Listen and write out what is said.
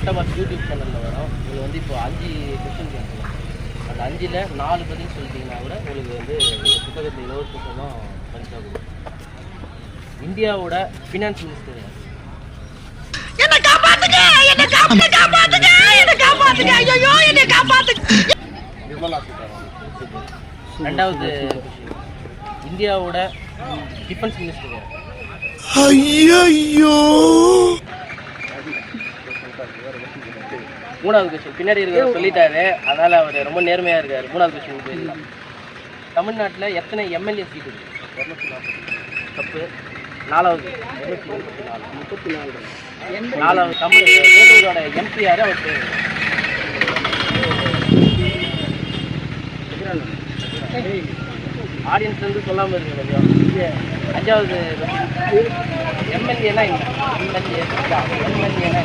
முட்டபாஸ் YouTube சேனலில் வரும். உங்களுக்கு வந்து இப்போ அஞ்சு கொஸ்டின் கேட்கலாம். அந்த அஞ்சில் நாலு பதில் சொல்லிட்டீங்கன்னா கூட உங்களுக்கு வந்து இந்த புத்தகத்தை இலவச புத்தகம் பரிசாக கொடுக்கும் இந்தியாவோட ஃபினான்ஸ் மினிஸ்டர்? நிர்மலா சீதாராமன் ரெண்டாவது. இந்தியாவோட டிஃபென்ஸ் மினிஸ்டர் யார்? மூணாவது கொஸ்டின் பின்னாடி இருக்கிற சொல்லிட்டாரு. அதனால அவர் ரொம்ப நேர்மையா இருக்காரு. மூணாவது கொஸ்டின் போயிடலாம். தமிழ்நாட்டில் எத்தனை எம்எல்ஏ சீட் இருக்கு? இரநூத்தி நாற்பது தப்பு. நாலாவது. இருநூத்தி முப்பத்தி நாலு முப்பத்தி நாலு நாலாவது தமிழ் வேலூரோட எம்பி யாரு அவர் பேர். ஆடியன்ஸ் வந்து சொல்லாமல் இருக்கு கொஞ்சம். அஞ்சாவது எம்எல்ஏனா எம்எல்ஏ. எம்எல்ஏனா